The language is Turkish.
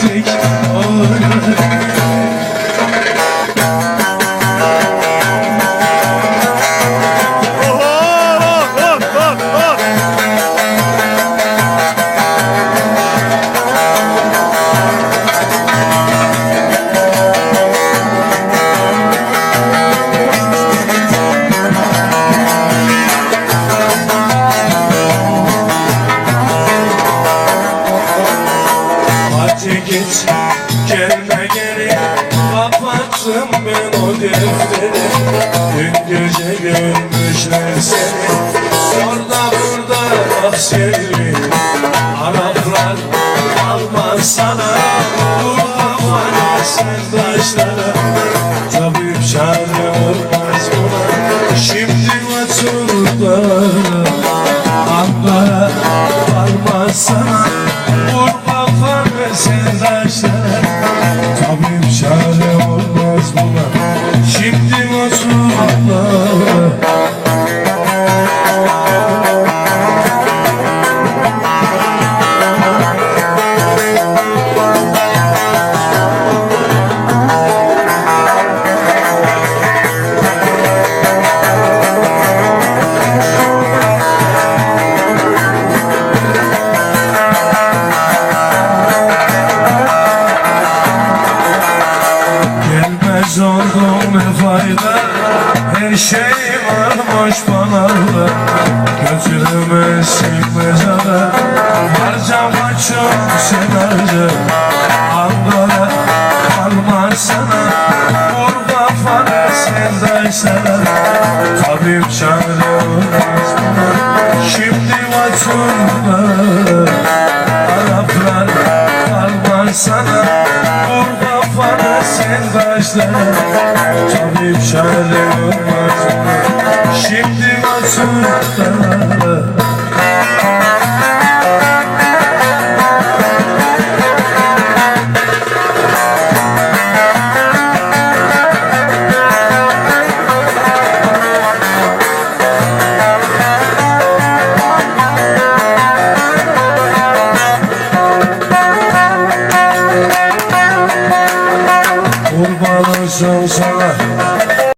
take Hadi gelme geri. Kapattım ben o defteri. Dün gece görmüşler seni. Orada burada mahşerli Araplar almaz sana. Burada var sırdaşlara. Tabip çare olmaz buna. Şimdi oturda Anlara varmaz sana Oldum ne fayda. Her şey varmış bana da Gözüme silmez ara Harcama çok sen harca Anlara kalmaz sana. Vur kafanı sevdaysana Tabip çare olmaz buna Şimdi vaturda başlara Tabip çare so, so.